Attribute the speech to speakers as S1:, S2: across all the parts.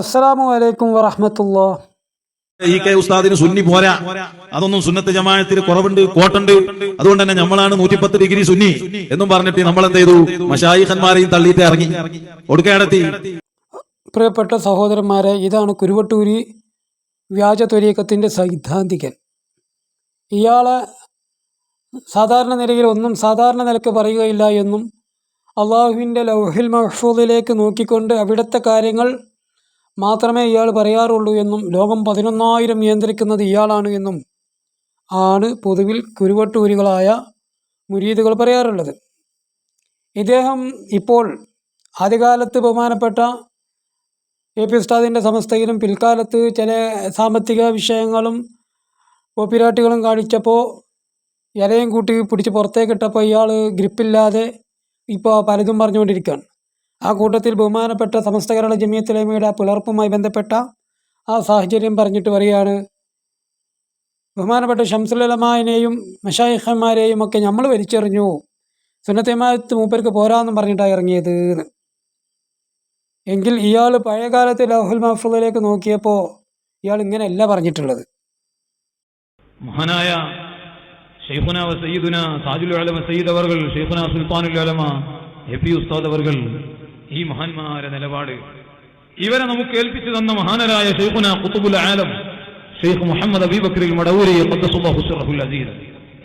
S1: അസ്സലാമു അലൈക്കും വറഹമത്തുള്ള.
S2: ഈ കെ ഉസ്താദിന് സുന്നി പോരാ. അതൊന്നും സുന്നത്ത് ജമാഅത്തിൽ കുറവുണ്ട് കോട്ടുണ്ട്. അതുകൊണ്ട് തന്നെ നമ്മളാണ് നൂറ്റിപ്പത്ത് ഡിഗ്രി സുന്നി എന്നും പറഞ്ഞിട്ട് നമ്മൾ എന്ത് ചെയ്തു മഷായിഖന്മാരെയും തള്ളിയിട്ട് ഇറങ്ങി. ഒടുക്കടത്തി
S1: പ്രിയപ്പെട്ട സഹോദരന്മാരെ ഇതാണ് കുരുവട്ടൂരി വ്യാജ ത്വരീക്കത്തിന്റെ സൈദ്ധാന്തികൻ. ഇയാളെ സാധാരണ നിലയിൽ ഒന്നും സാധാരണ നിലയ്ക്ക് പറയുകയില്ല എന്നും അള്ളാഹുവിന്റെ ലൗഹിൽ മഹ്ഫൂദിലേക്ക് നോക്കിക്കൊണ്ട് അവിടുത്തെ കാര്യങ്ങൾ മാത്രമേ ഇയാൾ പറയാറുള്ളൂ എന്നും ലോകം പതിനൊന്നായിരം നിയന്ത്രിക്കുന്നത് ഇയാളാണ് എന്നും ആണ് പൊതുവിൽ കുരുവട്ടൂരികളായ മുരീദുകൾ പറയാറുള്ളത്. ഇദ്ദേഹം ഇപ്പോൾ ആദ്യകാലത്ത് ബഹുമാനപ്പെട്ട എ പി ഉസ്താദിന്റെ സമസ്തയിലും പിൽക്കാലത്ത് ചില സാമ്പത്തിക വിഷയങ്ങളും കോപ്പിരാട്ടുകളും കാണിച്ചപ്പോൾ ഇലയും കൂട്ടി പിടിച്ച് പുറത്തേക്കിട്ടപ്പോൾ ഇയാൾ ഗ്രിപ്പില്ലാതെ ഇപ്പോൾ പലതും പറഞ്ഞുകൊണ്ടിരിക്കുകയാണ്. ആ കൂട്ടത്തിൽ ബഹുമാനപ്പെട്ട സമസ്ത കേരള ജമിയത്തുലമയുടെ പുലർപ്പുമായി ബന്ധപ്പെട്ട ആ സാഹചര്യം പറഞ്ഞിട്ട് വരികയാണ്. ബഹുമാനപ്പെട്ട ഷംസുലമാനെയും മഷായിഖന്മാരെയും ഒക്കെ നമ്മൾ വലിച്ചെറിഞ്ഞു. സുന്നത്തേമാത്ത് മൂപ്പർക്ക് പോരാന്നും പറഞ്ഞിട്ടാണ് ഇറങ്ങിയത്. എങ്കിൽ ഇയാൾ പഴയകാലത്ത് ലഹുൽ മഹഫുദിലേക്ക് നോക്കിയപ്പോൾ ഇയാൾ ഇങ്ങനെയല്ല പറഞ്ഞിട്ടുള്ളത്.
S3: മഹാനായ ഷെയ്ഖുന സയ്യിദുന സാജുൽ ഉലമ സയ്യിദ് അവർ ഷെയ്ഖുന സുൽത്താനുൽ ഉലമ എ പി ഉസ്താദ് അവർകൾ ഈ മഹാന്മാരെ നിലപാട്. ഇവരെ നമുക്ക് ഏൽപ്പിച്ചു തന്ന മഹാനരായ ഷെയ്ഖുന കുത്തുബുൽ ആലം ഷെയ്ഖ് മുഹമ്മദ് അബീബക്രിൽ മടവൂരി ഖദ്ദസുല്ലാഹു സിറഹുൽ അസീസ്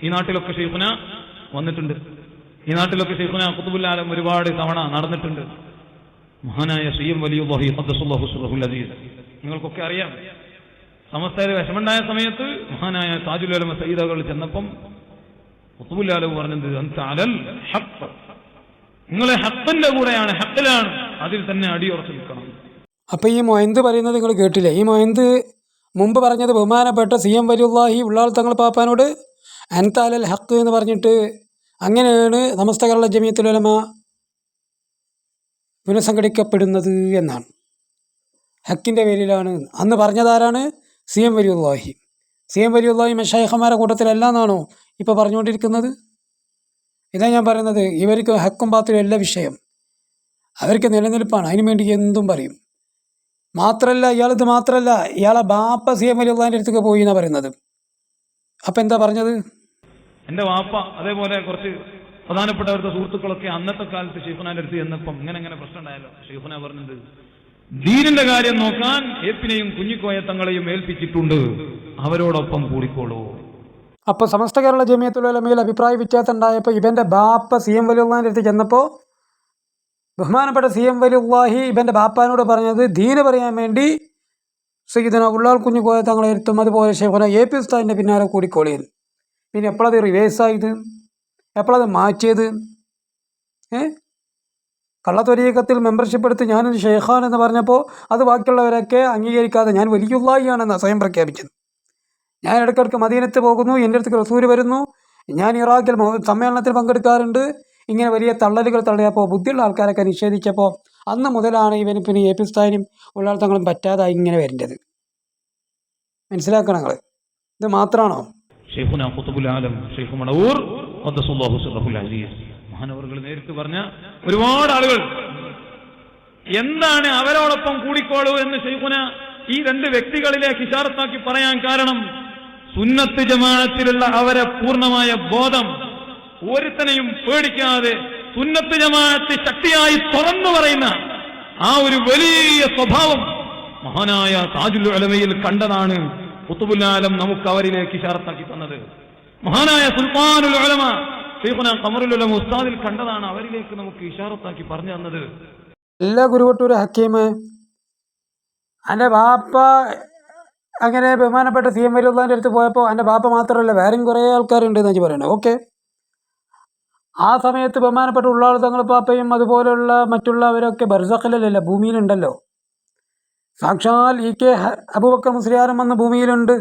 S3: ഈ നാട്ടിലൊക്കെ ഷെയ്ഖുന വന്നിട്ടുണ്ട്. ഈ നാട്ടിലൊക്കെ ഷെയ്ഖുന കുത്തുബുൽ ആലം ഒരുപാട് തവണ നടന്നിട്ടുണ്ട്. മഹാനായ സയ്യം വലിയുല്ലാഹി ഖദ്ദസുല്ലാഹു സിറഹുൽ അസീസ് നിങ്ങൾക്കൊക്കെ അറിയാം. സമസ്തയിൽ വിഷമുണ്ടായ സമയത്ത് മഹാനായ താജുലമ സയ്യിദകൾ ചെന്നപ്പം ആലം പറഞ്ഞത് അലൽ ഹഖ്. നിങ്ങളെ ഹത്തന്റെ കൂടെയാണ് ഹത്തിലാണ് അതിൽ തന്നെ അടിയുറച്ചു നിൽക്കണം.
S1: അപ്പൊ ഈ മൊയന്ത് പറയുന്നത് നിങ്ങൾ കേട്ടില്ലേ? ഈ മൊയന്ത് മുമ്പ് പറഞ്ഞത് ബഹുമാനപ്പെട്ട സി എം വലിയുള്ളാഹി ഉള്ളാൾ തങ്ങൾ പാപ്പാനോട് അൻതാലൽ ഹക്ക് എന്ന് പറഞ്ഞിട്ട് അങ്ങനെയാണ് നമസ്ത കേരള ജമിയത്തുലമ പുനഃസംഘടിക്കപ്പെടുന്നത് എന്നാണ്. ഹക്കിന്റെ പേരിലാണ്. അന്ന് പറഞ്ഞതാരാണ്? C M Valiyullahi. C M Valiyullahi മഷായഖമാരെ കൂട്ടത്തിലല്ല എന്നാണോ ഇപ്പോൾ പറഞ്ഞുകൊണ്ടിരിക്കുന്നത്? ഇതാ ഞാൻ പറയുന്നത് ഇവർക്ക് ഹക്കും പാത്തിലും എല്ലാ വിഷയം. അവർക്ക് നിലനിൽപ്പാണ് അതിനു വേണ്ടി എന്തും പറയും. മാത്രമല്ല ഇയാളിത് മാത്രമല്ല ഇയാളെ ബാപ്പ സി എം അലി വലിയുള്ളതിന്റെ അടുത്തേക്ക് പോയി എന്നാണ് പറയുന്നത്. അപ്പം എന്താ പറഞ്ഞത്?
S3: എന്റെ വാപ്പ അതേപോലെ കുറച്ച് പ്രധാനപ്പെട്ടവരുടെ സുഹൃത്തുക്കളൊക്കെ അന്നത്തെ കാലത്ത് ഷെയ്ഖുനാന്റെ അടുത്ത് ചെന്നപ്പം ഇങ്ങനെ ഇങ്ങനെ പ്രശ്നം ഉണ്ടായാലോ ഷെയ്ഫുന പറഞ്ഞത് ദീനിന്റെ കാര്യം നോക്കാൻ ഏപ്പിനെയും കുഞ്ഞിക്കോയ തങ്ങളെയും ഏൽപ്പിച്ചിട്ടുണ്ട്. അവരോടൊപ്പം കൂടിക്കോളൂ.
S1: അപ്പോൾ സമസ്ത കേരള ജമിയത്തുലമയിൽ അഭിപ്രായ വ്യത്യാസം ഉണ്ടായപ്പോൾ ഇവന്റെ ബാപ്പ സി എം വലിയുള്ള അടുത്ത് ചെന്നപ്പോൾ ബഹുമാനപ്പെട്ട സി എം വലിയുള്ളാഹി ഇവന്റെ ബാപ്പാനോട് പറഞ്ഞത് ദീന് പറയാൻ വേണ്ടി സയ്യിദന ഉള്ളാൾ കുഞ്ഞു കോയ തങ്ങളെ എത്തും അതുപോലെ ശേഖന എ പി ഉസ്താദിന്റെ പിന്നാലെ കൂടിക്കോളിയത് പിന്നെ എപ്പോഴത് റിവേഴ്സായത് എപ്പോഴത് മാറ്റിയത്? ഏ? കള്ളത്തൊരീക്കത്തിൽ മെമ്പർഷിപ്പ് എടുത്ത് ഞാനൊരു ഷെയ്ഖാൻ എന്ന് പറഞ്ഞപ്പോൾ അത് ബാക്കിയുള്ളവരൊക്കെ അംഗീകരിക്കാതെ ഞാൻ വലിയുള്ളാഹിയാണെന്ന് സ്വയം പ്രഖ്യാപിച്ചത്. ഞാൻ ഇടയ്ക്കിടയ്ക്ക് മദീനത്ത് പോകുന്നു എന്റെ അടുത്ത് റസൂര് വരുന്നു. ഞാൻ ഇറാഖിൽ സമ്മേളനത്തിൽ പങ്കെടുക്കാറുണ്ട്. ഇങ്ങനെ വലിയ തള്ളലുകൾ തള്ളിയപ്പോൾ ബുദ്ധിയുള്ള ആൾക്കാരൊക്കെ നിഷേധിച്ചപ്പോൾ അന്ന് മുതലാണ് ഇവന് പിന്നെ എ പി സ്ഥാനും ഉള്ളാളത്തങ്ങളും തങ്ങളും പറ്റാതായി ഇങ്ങനെ വരേണ്ടത് മനസ്സിലാക്കണം നിങ്ങൾ ഇത് മാത്രമാണോ
S3: മഹാനവറുകൾ നേരിട്ട് പറഞ്ഞ ഒരുപാട് ആളുകൾ എന്താണ് അവരോടൊപ്പം കൂടിക്കോളൂ എന്ന് ഷെയ്ഖുന ഈ രണ്ട് വ്യക്തികളിലേക്ക് ഇഷാറത്താക്കി പറയാൻ കാരണം? സുന്നത്ത് ജമാഅത്തിലുള്ള അവരെ പൂർണമായ ബോധം ഒരുത്തനെയും പേടിക്കാതെ സുന്നത്ത് ജമാഅത്ത് ശക്തിയായി തുറന്നു പറയുന്ന ആ ഒരു വലിയ സ്വഭാവം മഹാനായ താജുൽ അലമയിൽ കണ്ടതാണ്. കുത്തുബുല്ലാലം നമുക്ക് അവരിലേക്ക് ഇഷാറത്താക്കി തന്നത്. മഹാനായ സുൽത്താനുൽ ഉലമ ഷെയ്ഖുന ഉലമ ഉസ്താദിൽ കണ്ടതാണ് അവരിലേക്ക് നമുക്ക് ഇഷാറത്താക്കി പറഞ്ഞു തന്നത്.
S1: എല്ലാ ഗുരുവട്ടൂർ ഹക്കീമ് എന്റെ ബാപ്പ അങ്ങനെ ബഹുമാനപ്പെട്ട സി എം വരുള്ളതിന്റെ അടുത്ത് പോയപ്പോൾ എന്റെ ബാപ്പ മാത്രമല്ല വേറെയും കുറേ ആൾക്കാരുണ്ട് എന്ന് വെച്ച് പറയണത് ഓക്കെ ആ സമയത്ത് ബഹുമാനപ്പെട്ട ഉള്ളാൾ തങ്ങൾ പാപ്പയും അതുപോലെയുള്ള മറ്റുള്ളവരൊക്കെ ബർസഖലല്ല ഭൂമിയിലുണ്ടല്ലോ. സാക്ഷാൽ ഇ കെ അബുബക്കർ മുസ്ലിയാരും വന്ന് ഭൂമിയിലുണ്ട്.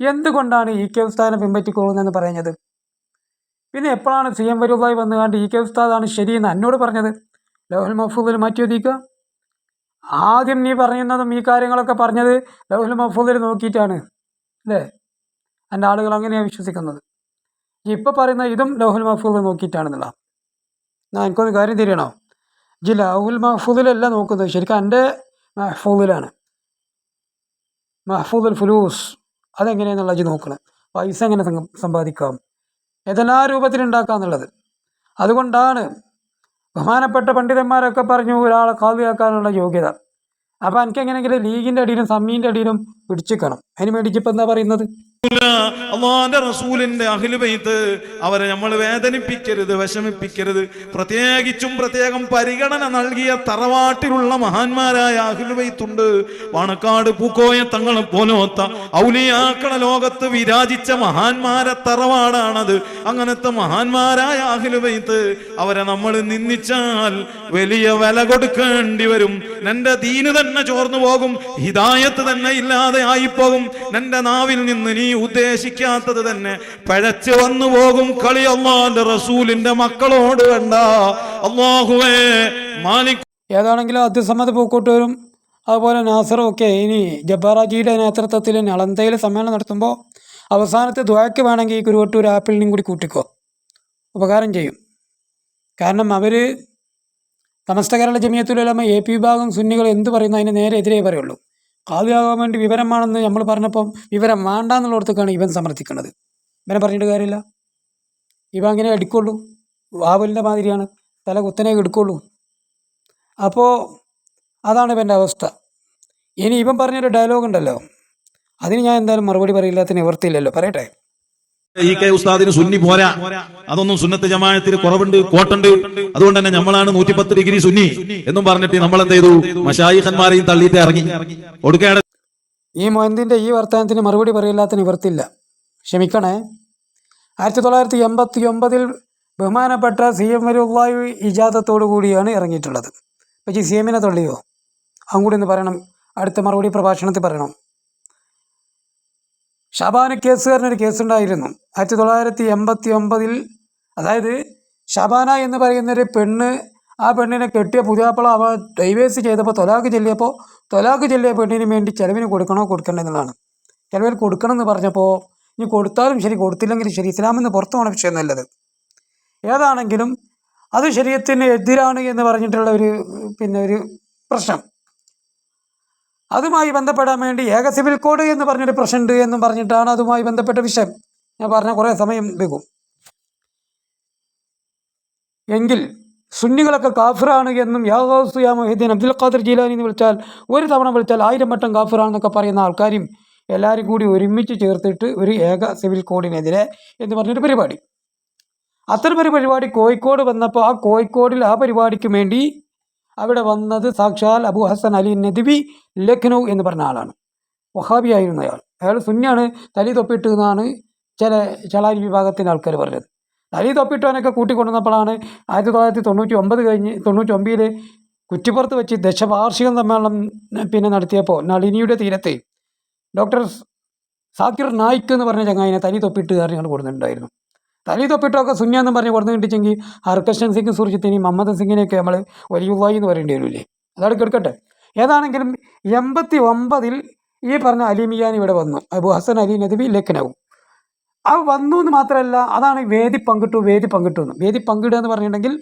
S1: എന്തുകൊണ്ടാണ് ഇ കെ ഉസ്താദിനെ പിൻപറ്റിക്കൊള്ളുന്നതെന്ന് പറഞ്ഞത് പിന്നെ എപ്പോഴാണ് സി എം വരുള്ളായി വന്നുകൊണ്ട് ഇ കെ ഉസ്താദാണ് ശരിയെന്ന് എന്നോട് പറഞ്ഞത്? ലോഹൽ മഹഫൂദിൽ മാറ്റി ഒതുക്കുക. ആദ്യം നീ പറയുന്നതും ഈ കാര്യങ്ങളൊക്കെ പറഞ്ഞത് ലൗഹുൽ മഹഫൂദിൽ നോക്കിയിട്ടാണ് അല്ലേ? എന്റെ ആളുകൾ അങ്ങനെയാണ് വിശ്വസിക്കുന്നത്. ഇപ്പോൾ പറയുന്ന ഇതും ലൗഹുൽ മഹഫൂദ് നോക്കിയിട്ടാണെന്നുള്ള. ഞാൻ എനിക്കൊന്ന് കാര്യം തിരിയണോ ജി ലൗഹുൽ മഹഫൂദിലല്ല നോക്കുന്നത്. ശരിക്കും എന്റെ മഹഫൂദിലാണ്. മഹഫൂദുൽ ഫുലൂസ് അതെങ്ങനെയാണെന്നുള്ള ജി നോക്കണം. പൈസ എങ്ങനെ സമ്പാദിക്കാം? ഏതെല്ലാം രൂപത്തിലുണ്ടാക്കാം എന്നുള്ളത്. അതുകൊണ്ടാണ് ബഹുമാനപ്പെട്ട പണ്ഡിതന്മാരൊക്കെ പറഞ്ഞു ഒരാളെ കാവ്യാക്കാനുള്ള യോഗ്യത. അപ്പോൾ എനിക്ക് എങ്ങനെയെങ്കിലും ലീഗിന്റെ അടിയിലും സമ്മീന്റെ അടിയിലും പിടിച്ചിക്കണം. അതിന് എന്താ പറയുന്നത്?
S2: റസൂലിന്റെ അഖിലുബൈത്ത് അവരെ നമ്മൾ വേദനിപ്പിക്കരുത് വിഷമിപ്പിക്കരുത്. പ്രത്യേകിച്ചും പ്രത്യേകം പരിഗണന നൽകിയ തറവാട്ടിലുള്ള മഹാന്മാരായ അഖിലുബൈത്തുണ്ട് പാണക്കാട് പൂക്കോയ തങ്ങളെ പോലോത്ത ഔലിയാക്കള ലോകത്ത് വിരാജിച്ച മഹാന്മാരെ തറവാടാണത്. അങ്ങനത്തെ മഹാന്മാരായ അഖിലുബൈത്ത് അവരെ നമ്മൾ നിന്ദിച്ചാൽ വലിയ വില കൊടുക്കേണ്ടി വരും. എന്റെ ദീന് തന്നെ ചോർന്നു പോകും ഹിതായത്ത് തന്നെ ഇല്ലാതെ ആയിപ്പോകും. നിന്റെ നാവിൽ നിന്ന് നീ ഉദ്ദേശിക്കാത്തത് തന്നെ. പഴച്ചു വന്നു പോകും കളി അള്ളാന്റെ റസൂലിന്റെ മക്കളോട് വേണ്ട അള്ളാഹുവേ മാലിക്
S1: ഏതാണെങ്കിലും അത്യസമ്മത പൂക്കോട്ടൂരും അതുപോലെ നാസറും ഒക്കെ ഇനി ജബ്ബാറാജിയുടെ നേതൃത്വത്തിൽ നളന്തയിൽ സമ്മേളനം നടത്തുമ്പോൾ അവസാനത്തെ ദ്വാക്ക് വേണമെങ്കിൽ ഈ കുരുവട്ടൂർ ആപ്പിളിനെയും കൂടി കൂട്ടിക്കോ. ഉപകാരം ചെയ്യും. കാരണം അവർ സമസ്ത കേരള ജമിയത്തുലമ എ പി വിഭാഗം സുന്നികൾ എന്ത് പറയുന്നു അതിന് നേരെ എതിരേ പറയുള്ളൂ. കാവ്യാകാൻ വേണ്ടി വിവരമാണെന്ന് നമ്മൾ പറഞ്ഞപ്പം വിവരം വേണ്ട എന്നുള്ളടത്തേക്കാണ് ഇവൻ സമർത്ഥിക്കുന്നത് ഇവനെ പറഞ്ഞിട്ട് കാര്യമില്ല. ഇവ അങ്ങനെ എടുക്കുള്ളൂ വാവലിന്റെ മാതിരിയാണ്. തല കുത്തനെ എടുക്കുള്ളൂ. അപ്പോൾ അതാണ് ഇവന്റെ അവസ്ഥ. ഇനി ഇവൻ പറഞ്ഞൊരു ഡയലോഗ് ഉണ്ടല്ലോ അതിന് ഞാൻ എന്തായാലും മറുപടി പറയില്ലാത്ത നിവർത്തിയില്ലല്ലോ. പറയട്ടെ.
S2: ഈ കെ ഉസ്താദിന് സുന്നി പോരാ. അതൊന്നും സുന്നത്ത് ജമാഅത്തിന് കുറവുണ്ട് കോട്ടുണ്ട്. അതുകൊണ്ട് തന്നെ നമ്മളാണ് നൂറ്റിപ്പത്ത് ഡിഗ്രി സുന്നി എന്നും പറഞ്ഞിട്ട് നമ്മൾ എന്ത് ചെയ്തു? മഷായിഖന്മാരെയും തള്ളിയിട്ട് ഇറങ്ങി. ഒടുക്കേണ്ട
S1: ഈ മൊഹന്തിന്റെ ഈ വർത്തമാനത്തിന് മറുപടി പറയില്ലാത്ത നിവർത്തില്ല. ക്ഷമിക്കണേ. ആയിരത്തി തൊള്ളായിരത്തി എൺപത്തി ഒമ്പതിൽ ബഹുമാനപ്പെട്ട സി എം വരുള്ളായു ഇജാദത്തോടു കൂടിയാണ് ഇറങ്ങിയിട്ടുള്ളത്. പക്ഷേ സി എമ്മിനെ തള്ളിയോ? അങ്ങോട്ട് ഒന്ന് പറയണം. അടുത്ത മറുപടി പ്രഭാഷണത്തിൽ പറയണം. ഷാബാന് കേസുകാരനൊരു കേസുണ്ടായിരുന്നു. ആയിരത്തി തൊള്ളായിരത്തി എൺപത്തി ഒമ്പതിൽ അതായത് ഷബാന എന്ന് പറയുന്നൊരു പെണ്ണ് ആ പെണ്ണിനെ കെട്ടിയ പുതിയാപ്പള അവ ഡൈവേഴ്സ് ചെയ്തപ്പോൾ തൊലാക്ക് ചെല്ലിയപ്പോൾ തൊലാക്ക് ചെല്ലിയ പെണ്ണിന് വേണ്ടി ചിലവിന് കൊടുക്കണോ കൊടുക്കണ്ടേ എന്നുള്ളതാണ്. ചിലവിന് കൊടുക്കണം എന്ന് പറഞ്ഞപ്പോൾ ഇനി കൊടുത്താലും ശരി കൊടുത്തില്ലെങ്കിലും ശരി ഇസ്ലാമെന്ന് പുറത്തു പോകണ വിഷയം നല്ലത്. ഏതാണെങ്കിലും അത് ശരീരത്തിന് എതിരാണ് എന്ന് പറഞ്ഞിട്ടുള്ള ഒരു പിന്നെ ഒരു പ്രശ്നം. അതുമായി ബന്ധപ്പെടാൻ വേണ്ടി ഏക സിവിൽ കോഡ് എന്ന് പറഞ്ഞൊരു പ്രശ്നമുണ്ട് എന്നും പറഞ്ഞിട്ടാണ് അതുമായി ബന്ധപ്പെട്ട വിഷയം. ഞാൻ പറഞ്ഞ കുറേ സമയം വെക്കും എങ്കിൽ സുന്നികളൊക്കെ കാഫിറാണ് എന്നും യാഹോസ് യാ അബ്ദുൽ ഖാദർ ജീലാനി എന്ന് വിളിച്ചാൽ ഒരു തവണ വിളിച്ചാൽ ആയിരം വട്ടം കാഫിറാണെന്നൊക്കെ പറയുന്ന ആൾക്കാരും എല്ലാവരും കൂടി ഒരുമിച്ച് ചേർത്തിട്ട് ഒരു ഏക സിവിൽ കോഡിനെതിരെ എന്ന് പറഞ്ഞൊരു പരിപാടി. അത്തരമൊരു പരിപാടി കോഴിക്കോട് വന്നപ്പോൾ ആ കോഴിക്കോടിൽ ആ പരിപാടിക്ക് വേണ്ടി അവിടെ വന്നത് സാക്ഷാൽ അബു ഹസൻ അലി നദ്വി ലഖ്നൗ എന്ന് പറഞ്ഞ ആളാണ്. വഹാബി ആയിരുന്നു അയാൾ. അയാൾ സുന്നിയാണ് തലി തൊപ്പിട്ട് എന്നാണ് ചില ചളാരി വിഭാഗത്തിന്റെ ആൾക്കാർ പറഞ്ഞത്. തലി തൊപ്പിട്ടവനൊക്കെ കൂട്ടിക്കൊണ്ടുവന്നപ്പോഴാണ് ആയിരത്തി തൊള്ളായിരത്തി തൊണ്ണൂറ്റി ഒമ്പത് കഴിഞ്ഞ് തൊണ്ണൂറ്റി ഒമ്പതിൽ കുറ്റിപ്പുറത്ത് വെച്ച് ദശവാർഷിക സമ്മേളനം പിന്നെ നടത്തിയപ്പോൾ നളിനിയുടെ തീരത്ത് ഡോക്ടർ സാക്കിർ നായിക്ക് എന്ന് പറഞ്ഞ ചങ്ങായിനെ തനി തൊപ്പിട്ടുകാരൻ ഞങ്ങൾ കൊടുത്തിട്ടുണ്ടായിരുന്നു. തനി തൊപ്പിട്ടൊക്കെ സുന്യാന്നും പറഞ്ഞ് കൊടുത്തു കിട്ടിച്ചെങ്കിൽ ഹർകൃഷ്ണൻ സിംഗ് സുർജിത്തിനെയും മമ്മദ് സിംഗിനെയൊക്കെ നമ്മൾ വലിയുള്ളായി എന്ന് പറയേണ്ടി വരില്ലേ അതവിടെ കേൾക്കട്ടെ ഏതാണെങ്കിലും എൺപത്തി ഒമ്പതിൽ ഈ പറഞ്ഞ അലിമിയാൻ ഇവിടെ വന്നു. അബു ഹസൻ അലി നദവി ലക്നവും ആ വന്നു എന്ന് മാത്രമല്ല അതാണ് വേദി പങ്കിട്ടു വേദി പങ്കിട്ടു എന്ന്. വേദി പങ്കിടുക എന്ന് പറഞ്ഞിട്ടുണ്ടെങ്കിൽ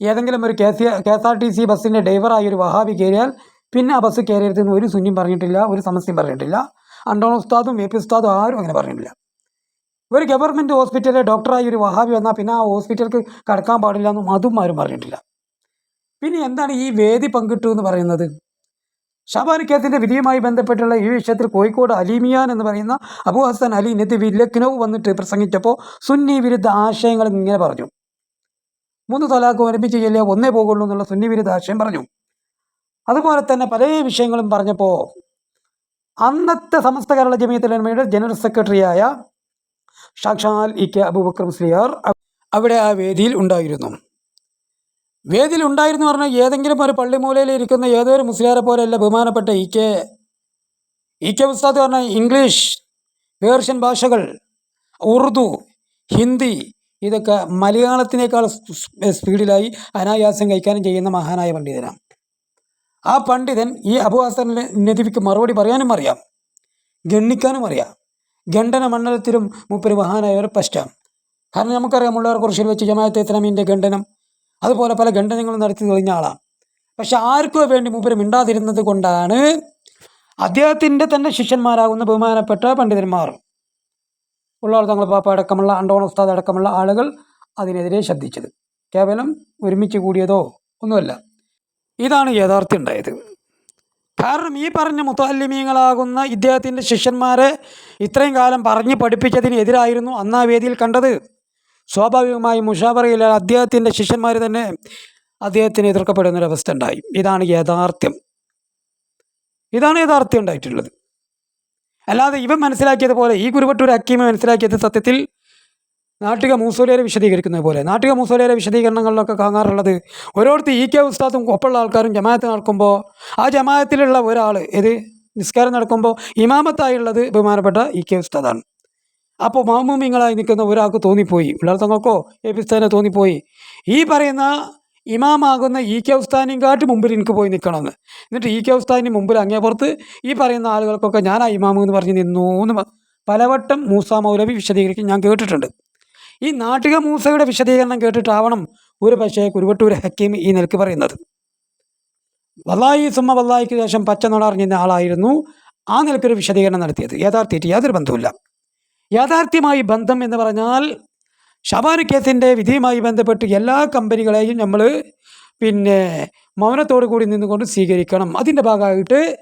S1: ഏതെങ്കിലും ഒരു K C K S R T C ബസ്സിന്റെ ഡ്രൈവറായി ഒരു വഹാബി കയറിയാൽ പിന്നെ ആ ബസ് കയറിയതെന്ന് ഒരു സുന്യം പറഞ്ഞിട്ടില്ല ഒരു സമസ്യം പറഞ്ഞിട്ടില്ല. അണ്ടോൺ ഉസ്താദും എ പി ഉസ്താദും ആരും അങ്ങനെ പറഞ്ഞിട്ടില്ല. ഒരു ഗവൺമെന്റ് ഹോസ്പിറ്റലിലെ ഡോക്ടറായി ഒരു വഹാബി വന്നാൽ പിന്നെ ആ ഹോസ്പിറ്റലിൽ കടക്കാൻ പാടില്ല എന്നും അതും ആരും പറഞ്ഞിട്ടില്ല. പിന്നെ എന്താണ് ഈ വേദി പങ്കിട്ടു എന്ന് പറയുന്നത്? ഷാബാൻ കേസിന്റെ വിധിയുമായി ബന്ധപ്പെട്ടുള്ള ഈ വിഷയത്തിൽ കോഴിക്കോട് അലീമിയാൻ എന്ന് പറയുന്ന അബു ഹസൻ അലി നദ്വി ലക്നൗ വന്നിട്ട് പ്രസംഗിച്ചപ്പോൾ സുന്നി വിരുദ്ധ ആശയങ്ങൾ ഇങ്ങനെ പറഞ്ഞു. മൂന്ന് തലാഖ് ഒരുമിച്ച് ചെല്ലിയ ഒന്നേ പോകുള്ളൂ എന്നുള്ള സുന്നി വിരുദ്ധ ആശയം പറഞ്ഞു. അതുപോലെ തന്നെ പല വിഷയങ്ങളും പറഞ്ഞപ്പോൾ അന്നത്തെ സമസ്ത കേരള ജമിയത്തുലമയുടെ ജനറൽ സെക്രട്ടറിയായ സാക്ഷാൽ ഇ കെ അബൂബക്കർ മുസ്ലിയാർ അവിടെ ആ വേദിയിൽ ഉണ്ടായിരുന്നു. വേദിയിൽ ഉണ്ടായിരുന്നു പറഞ്ഞാൽ ഏതെങ്കിലും ഒരു പള്ളിമൂലയിൽ ഇരിക്കുന്ന ഏതൊരു മുസ്ലിയാരെ പോലെയല്ല ബഹുമാനപ്പെട്ട ഇ കെ ഇ കെ ഉസ്താദ് പറഞ്ഞ ഇംഗ്ലീഷ് പേർഷ്യൻ ഭാഷകൾ ഉറുദു ഹിന്ദി ഇതൊക്കെ മലയാളത്തിനേക്കാൾ സ്പീഡിലായി അനായാസം കൈകാര്യം ചെയ്യുന്ന മഹാനായ പണ്ഡിതനാണ്. ആ പണ്ഡിതൻ ഈ അബു ഹസൻ മറുപടി പറയാനും അറിയാം. ഗണ്ണിക്കാനും അറിയാം. ഗണ്ഡന മണ്ഡലത്തിലും മുപ്പര് മഹാനായ ഒരു പശ്ചാം കാരണം നമുക്കറിയാം ഉള്ളവർ കുറിച്ചിൽ വെച്ച് ജമാഅത്തെ ഇസ്ലാമിന്റെ ഖണ്ഡനം അതുപോലെ പല ഖണ്ഡനങ്ങളും നടത്തി തെളിഞ്ഞ ആളാണ്. പക്ഷെ ആർക്കോ വേണ്ടി മൂപ്പര് മിണ്ടാതിരുന്നത് കൊണ്ടാണ് അദ്ദേഹത്തിന്റെ തന്നെ ശിഷ്യന്മാരാകുന്ന ബഹുമാനപ്പെട്ട പണ്ഡിതന്മാർ. ഉള്ളവർ തങ്ങൾ പാപ്പ അടക്കമുള്ള അണ്ടോൺ ഉസ്താദ് അടക്കമുള്ള ആളുകൾ അതിനെതിരെ ശ്രദ്ധിച്ചത് കേവലം ഒരുമിച്ച് കൂടിയതോ ഒന്നുമല്ല. ഇതാണ് യഥാർത്ഥം ഉണ്ടായത്. കാരണം ഈ പറഞ്ഞ മുത്തല്ലിമീങ്ങളാകുന്ന ഇദ്ദേഹത്തിന്റെ ശിഷ്യന്മാരെ ഇത്രയും കാലം പറഞ്ഞ് പഠിപ്പിച്ചതിനെതിരായിരുന്നു അന്ന് ആ വേദിയിൽ കണ്ടത്. സ്വാഭാവികമായും മുഷാബറയിൽ അദ്ദേഹത്തിന്റെ ശിഷ്യന്മാർ തന്നെ അദ്ദേഹത്തിന് എതിർക്കപ്പെടുന്നൊരവസ്ഥ ഉണ്ടായി. ഇതാണ് യഥാർത്ഥ്യം ഇതാണ് യഥാർത്ഥ്യം ഉണ്ടായിട്ടുള്ളത്. അല്ലാതെ ഇവൻ മനസ്സിലാക്കിയതുപോലെ ഈ കുരുവട്ടൂർ ഹക്കീമ മനസ്സിലാക്കിയത് സത്യത്തിൽ നാട്ടിക മൂസോലിയരെ വിശദീകരിക്കുന്നത് പോലെ. നാട്ടിക മൂസോലിയരെ വിശദീകരണങ്ങളിലൊക്കെ കാണാറുള്ളത് ഓരോരുത്തർ ഇ കെ ഉസ്താദും ഒപ്പുള്ള ആൾക്കാരും ജമാഅത്ത് നടക്കുമ്പോൾ ആ ജമാഅത്തിലുള്ള ഒരാൾ ഇത് നിസ്കാരം നടക്കുമ്പോൾ ഇമാമത്തായുള്ളത് ബഹുമാനപ്പെട്ട ഇ കെ ഉസ്താദാണ്. അപ്പോൾ മാമൂമിങ്ങളായി നിൽക്കുന്ന ഒരാൾക്ക് തോന്നിപ്പോയി. ഉള്ളാർത്തങ്ങൾക്കോ എ പി ഉസ്താദിനെ തോന്നിപ്പോയി. ഈ പറയുന്ന ഇമാമാകുന്ന ഇ കെ ഉസ്താദിനെയും കാട്ടി മുമ്പിൽ എനിക്ക് പോയി നിൽക്കണമെന്ന്. എന്നിട്ട് ഇ കെ ഉസ്താദിന് മുമ്പിൽ അങ്ങേപ്പുറത്ത് ഈ പറയുന്ന ആളുകൾക്കൊക്കെ ഞാനാ ഇമാമു എന്ന് പറഞ്ഞ് നിന്നു എന്ന് പലവട്ടം മൂസ മൗലവി വിശദീകരിക്കും. ഞാൻ കേട്ടിട്ടുണ്ട്. ഈ നാട്ടിക മൂസയുടെ വിശദീകരണം കേട്ടിട്ടാവണം ഒരു പക്ഷേ കുരുവട്ടൂർ ഹക്കീം ഈ നിലയ്ക്ക് പറയുന്നത്. വല്ലായി സുമ വല്ലായിക്ക് ശേഷം പച്ച നടറിഞ്ഞ ആളായിരുന്നു ആ നിലക്കൊരു വിശദീകരണം നടത്തിയത്. യാഥാർത്ഥ്യമായിട്ട് യാതൊരു ബന്ധവുമില്ല. യാഥാർത്ഥ്യമായി ബന്ധം എന്ന് പറഞ്ഞാൽ ഷബാനു കേസിന്റെ വിധിയുമായി ബന്ധപ്പെട്ട് എല്ലാ കമ്പനികളെയും നമ്മൾ പിന്നെ മൗനത്തോടു കൂടി നിന്നുകൊണ്ട് സ്വീകരിക്കണം. അതിന്റെ ഭാഗമായിട്ട്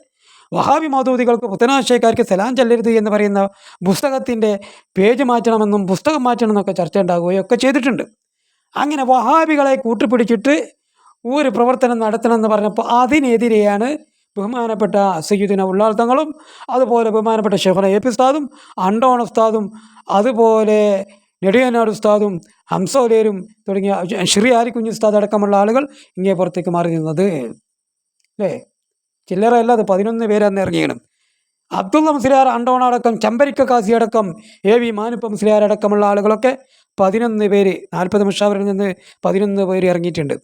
S1: വഹാബി മൗദൂദികൾക്ക് പുത്തനാശയക്കാർക്ക് സലാം ചെല്ലരുത് എന്ന് പറയുന്ന പുസ്തകത്തിന്റെ പേജ് മാറ്റണമെന്നും പുസ്തകം മാറ്റണമെന്നൊക്കെ ചർച്ച ഉണ്ടാകുകയൊക്കെ ചെയ്തിട്ടുണ്ട്. അങ്ങനെ വഹാബികളെ കൂട്ടുപിടിച്ചിട്ട് ഒരു പ്രവർത്തനം നടത്തണമെന്ന് പറഞ്ഞപ്പോൾ അതിനെതിരെയാണ് ബഹുമാനപ്പെട്ട സയ്യുദിന ഉള്ളാൾ തങ്ങളും അതുപോലെ ബഹുമാനപ്പെട്ട ഷെഹന എ പി ഉസ്താദും അണ്ടോൺ ഉസ്താദും അതുപോലെ നെടിയനാട് ഉസ്താദും ഹംസോലേരും തുടങ്ങിയ ശ്രീ ആരിക്കുഞ്ഞു ഉസ്താദ് അടക്കമുള്ള ആളുകൾ ഇങ്ങേ പുറത്തേക്ക് മാറി നിന്നത്. അല്ലേ? ചില്ലറ അല്ല അത് പതിനൊന്ന് പേരന്ന് ഇറങ്ങിയാണ് അബ്ദുള്ള മുസ്ലിയാർ ആണ്ടോണ അടക്കം ചമ്പരിക്ക കാസി അടക്കം എ വി മാനുപ്പ മുസ്ലിയാർ അടക്കമുള്ള ആളുകളൊക്കെ പതിനൊന്ന് പേര് നാൽപ്പത് മുഷാവറിൽ നിന്ന് പതിനൊന്ന് പേര് ഇറങ്ങിയിട്ടുണ്ട്.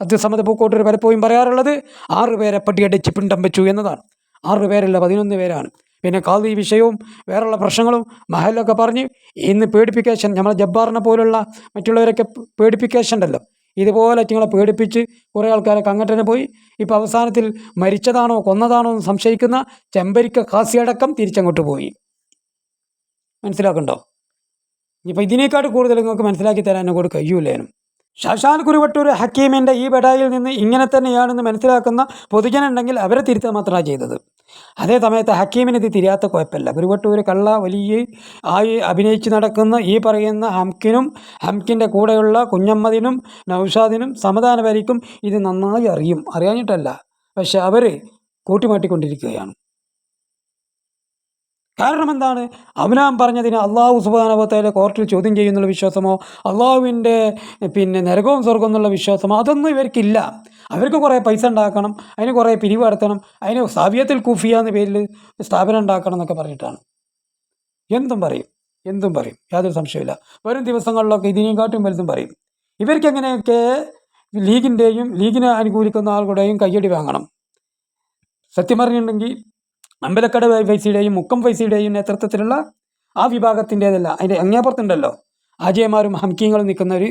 S1: അബ്ദുസമ്മദ് പൂക്കോട്ടൂർ പലപ്പോഴും പറയാറുള്ളത് ആറ് പേരെ പട്ടിയടിച്ച് പിണ്ടം വെച്ചു എന്നതാണ്. ആറ് പേരല്ല പതിനൊന്ന് പേരാണ്. പിന്നെ കാതി വിഷയവും വേറെയുള്ള പ്രശ്നങ്ങളും മഹലൊക്കെ പറഞ്ഞ് ഇന്ന് പേടിപ്പിക്കേഷൻ നമ്മളെ ജബ്ബാറിനെ പോലുള്ള മറ്റുള്ളവരൊക്കെ പേടിപ്പിക്കേഷൻ ഉണ്ടല്ലോ ഇതുപോലെ നിങ്ങളെ പേടിപ്പിച്ച് കുറേ ആൾക്കാരെ കങ്ങട്ടനെ പോയി. ഇപ്പോൾ അവസാനത്തിൽ മരിച്ചതാണോ കൊന്നതാണോ എന്ന് സംശയിക്കുന്ന ചെമ്പരിക്ക കാസിയടക്കം തിരിച്ചങ്ങോട്ട് പോയി. മനസ്സിലാക്കണ്ടോ? ഇനിയിപ്പോൾ ഇതിനേക്കാട്ട് കൂടുതൽ നിങ്ങൾക്ക് മനസ്സിലാക്കി തരാൻ എന്നെ കൂടെ കഴിയൂലേനും ശാശാൻ കുരുവട്ടൂർ ഹക്കീമിന്റെ ഈ ബഡായിൽ നിന്ന് ഇങ്ങനെ തന്നെയാണെന്ന് മനസ്സിലാക്കുന്ന പൊതുജനുണ്ടെങ്കിൽ അവരെ തിരുത്തുക മാത്രമാണ് ചെയ്തത്. അതേ സമയത്ത് ഹക്കീമിന് തിരിയാത്ത കുഴപ്പമില്ല. ഗുരുവട്ടൂർ കള്ള വലിയ ആയി അഭിനയിച്ച് നടക്കുന്ന ഈ പറയുന്ന ഹംക്കിനും ഹംക്കിന്റെ കൂടെയുള്ള കുഞ്ഞമ്മദിനും നൗഷാദിനും സമദാനവരിക്കും ഇത് നന്നായി അറിയും. അറിയാഞ്ഞിട്ടല്ല. പക്ഷെ അവർ കൂട്ടിമാട്ടിക്കൊണ്ടിരിക്കുകയാണ് കാരണം എന്താണ്? അവനാം പറഞ്ഞതിന് അള്ളാഹു സുബാനവത്തേലെ കോർട്ടിൽ ചോദ്യം ചെയ്യുന്നുള്ള വിശ്വാസമോ അള്ളാഹുവിന്റെ പിന്നെ നരകവും സ്വർഗം എന്നുള്ള വിശ്വാസമോ അതൊന്നും ഇവർക്കില്ല. അവർക്ക് കുറേ പൈസ ഉണ്ടാക്കണം അതിന് കുറേ പിരിവ് നടത്തണം അതിന് സാവിയത്തിൽ കുഫിയ എന്ന പേരിൽ സ്ഥാപനം ഉണ്ടാക്കണം എന്നൊക്കെ പറഞ്ഞിട്ടാണ്. എന്തും പറയും എന്തും പറയും യാതൊരു സംശയമില്ല വരും ദിവസങ്ങളിലൊക്കെ ഇതിനെക്കാട്ടും വലുതും പറയും. ഇവർക്ക് എങ്ങനെയൊക്കെ ലീഗിന്റെയും ലീഗിനെ അനുകൂലിക്കുന്ന ആളുകളുടെയും കയ്യടി വാങ്ങണം. സത്യം പറഞ്ഞിട്ടുണ്ടെങ്കിൽ അമ്പലക്കട പൈസയുടെയും മുക്കം പൈസയുടെയും നേതൃത്വത്തിലുള്ള ആ വിഭാഗത്തിന്റേതല്ല അതിന്റെ അങ്ങേപ്പുറത്തുണ്ടല്ലോ. അജയമാരും ഹംകിങ്ങളും നിൽക്കുന്ന ഒരു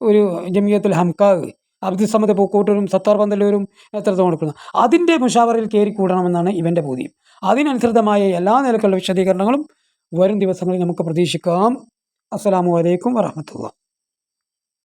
S1: ഒരു ജമിയത്തുൽ ഹംകാവ് അബ്ദുൽ സമദ് പൂക്കോട്ടൂരും സത്താർ പന്തല്ലൂരും നേതൃത്വം കൊടുക്കുന്നത്. അതിന്റെ മുഷാവറിൽ കയറി കൂടണമെന്നാണ് ഇവന്റെ ബോധ്യം. അതിനനുസൃതമായ എല്ലാ നിലക്കുള്ള വിശദീകരണങ്ങളും വരും ദിവസങ്ങളിൽ നമുക്ക് പ്രതീക്ഷിക്കാം. അസ്സാം വലൈക്കും വറഹമത്തുള്ള